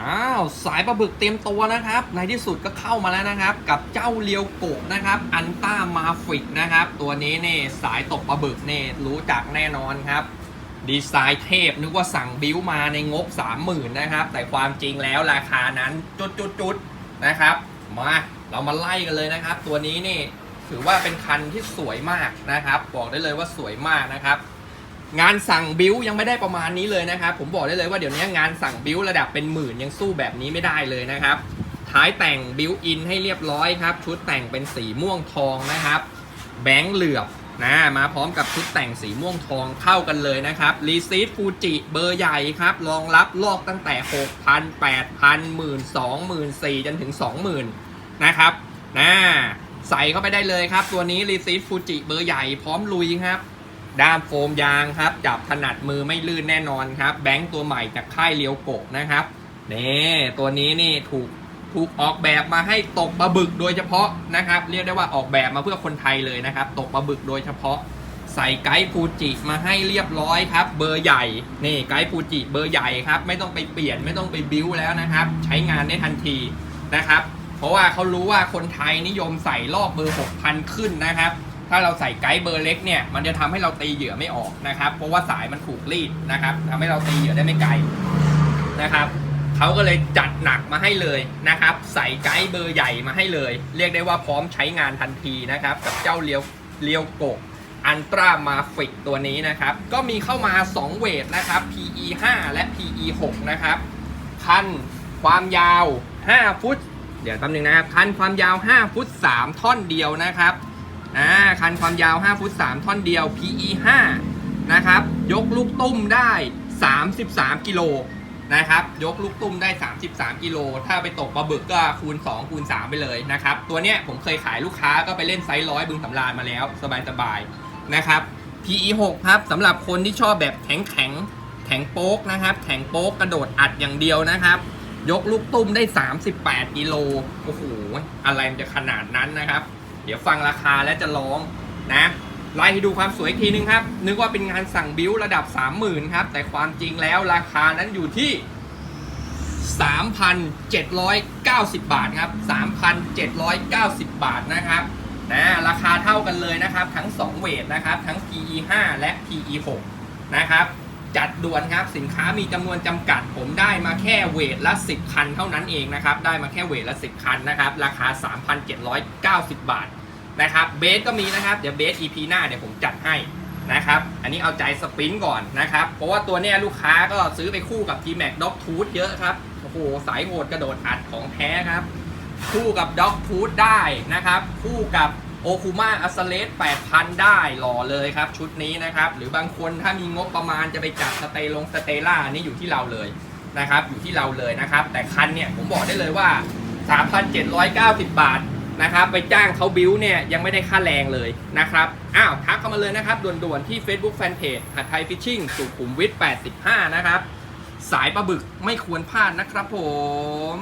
อ้าว สายปลาบึกเตรียมตัวนะครับ ในที่สุดก็เข้ามาแล้วนะครับ กับเจ้าเลียวโกะนะครับ อันต้ามาฟิกนะครับ ตัวนี้นี่สายตกปลาบึกนี่รู้จักแน่นอนครับ ดีไซน์เทพนึกว่าสั่งบิ้วมาในงบ 30,000นะครับ แต่ความจริงแล้วราคานั้นจุดๆๆนะครับ มาเรามาไล่กันเลยนะครับ ตัวนี้นี่ถือว่าเป็นคันที่สวยมากนะครับ บอกได้เลยว่าสวยมากนะครับ งานสั่งบิวยังไม่ได้ประมาณนี้เลยนะครับ ผมบอกได้เลยว่าเดี๋ยวนี้งานสั่งบิวระดับเป็นหมื่นยังสู้แบบนี้ไม่ได้เลยนะครับ ท้ายแต่งบิวอินให้เรียบร้อยครับ ชุดแต่งเป็นสีม่วงทองนะครับ แบงค์เหลือบนะมาพร้อมกับชุดแต่งสีม่วงทองเข้ากันเลยนะครับรีซีฟฟูจิเบอร์ใหญ่ครับรองรับลอกตั้งแต่ 6,000 8,000 12,000 14,000จนถึง 20,000 นะครับนะใส่เข้าไปได้เลยครับ ตัวนี้รีซีฟฟูจิเบอร์ใหญ่พร้อมลุยครับ ด้ามโฟมยางครับ จับถนัดมือไม่ลื่นแน่นอนครับ แบงค์ตัวใหม่จากค่ายเลียวโกะนะครับนี่ตัวนี้นี่ถูกถูกออกแบบมาให้ตกปลาบึกโดยเฉพาะนะครับ เรียกได้ว่าออกแบบมาเพื่อคนไทยเลยนะครับ ตกปลาบึกโดยเฉพาะ ใส่ไกด์ฟูจิมาให้เรียบร้อยครับ เบอร์ใหญ่นี่ไกด์ฟูจิเบอร์ใหญ่ครับ ไม่ต้องไปเปลี่ยนไม่ต้องไปบิ้วแล้วนะครับ ใช้งานได้ทันทีนะครับ เพราะว่าเขารู้ว่าคนไทยนิยมใส่รอบเบอร์ 6,000 ขึ้นนะครับ ถ้าเราใส่ไกด์เบอร์เล็กเนี่ยมันจะทำให้เราตีเหยื่อไม่ออกนะครับ เพราะว่าสายมันถูกรีดนะครับทำให้เราตีเหยื่อได้ไม่ไกลนะครับเขาก็เลยจัดหนักมาให้เลยนะครับ ใส่ไกด์เบอร์ใหญ่มาให้เลย เรียกได้ว่าพร้อมใช้งานทันทีนะครับ กับเจ้าเลียวเลียวโกอันตรามาฟิกตัวนี้นะครับ ก็มีเข้ามา 2 เวทนะครับ PE 5และ PE 6นะครับคันความยาว 5 ฟุต เดี๋ยวแป๊บนึงนะครับ คันความยาว 5 ฟุต 3 ท่อนเดียวนะครับ อ่าคันความยาว 5 ฟุต 3 ท่อนเดียว PE 5นะครับ ยกลูกตุ้มได้ 33 กิโลนะครับ ยกลูกตุ้มได้ 33 กิโล ถ้าไปตกปลาบึกก็คูณ 2 คูณ 3 ไปเลยนะครับ ตัวเนี้ยผมเคยขายลูกค้าก็ไปเล่นไซส์ร้อยบึงสำราญมาแล้ว สบายๆนะครับ PE 6ครับสำหรับคนที่ชอบแบบแข็งแข็งๆแข็งโป๊กนะครับ แข็งโป๊กกระโดดอัดอย่างเดียวนะครับ ยกลูกตุ้มได้ 38 กิโล โอ้โห อะไรมันจะขนาดนั้นนะครับ เดี๋ยวฟังราคาแล้วจะร้องนะไล่ให้ดูความสวยอีกทีนึงครับ นึกว่าเป็นงานสั่งบิ้วระดับ 30,000ครับ แต่ความจริงแล้วราคานั้นอยู่ที่ 3,790 บาทครับ 3,790 บาทนะครับนะราคาเท่ากันเลยนะครับ ทั้ง 2 เวทนะครับ ทั้ง PE 5 และ PE 6นะครับ จัดด่วนครับสินค้ามีจำนวนจำกัด ผมได้มาแค่เวทละ 10 คันเท่านั้นเองนะครับ ได้มาแค่เวทละ 10 คันนะครับ ราคา 3,790 บาทนะครับเบสก็มีนะครับ เดี๋ยวเบส EP หน้าเดี๋ยวผมจัดให้นะครับ อันนี้เอาใจสปรินต์ก่อนนะครับ เพราะว่าตัวเนี้ยลูกค้าก็ซื้อไปคู่กับ G-Max Dog Tooth เยอะครับ โอ้โห สายโหดกระโดดอัดของแท้ครับ คู่กับ Dog Tooth ได้นะครับ คู่กับ โอคูมาอัสเลส8,000 ได้หล่อเลยครับ ชุดนี้นะครับ หรือบางคนถ้ามีงบประมาณจะไปจัดสเตลงสเตล่านี่อยู่ที่เราเลยนะครับ อยู่ที่เราเลยนะครับ แต่คันเนี่ยผมบอกได้เลยว่า 3,790 บาทนะครับ ไปจ้างเขาบิวเนี่ยยังไม่ได้ค่าแรงเลยนะครับ อ้าวทักเข้ามาเลยนะครับ ด่วนๆ ที่ Facebook Fanpage หัดไทยฟิชชิ่งสุขุมวิท85 นะครับ สายปลาบึกไม่ควรพลาดนะครับผม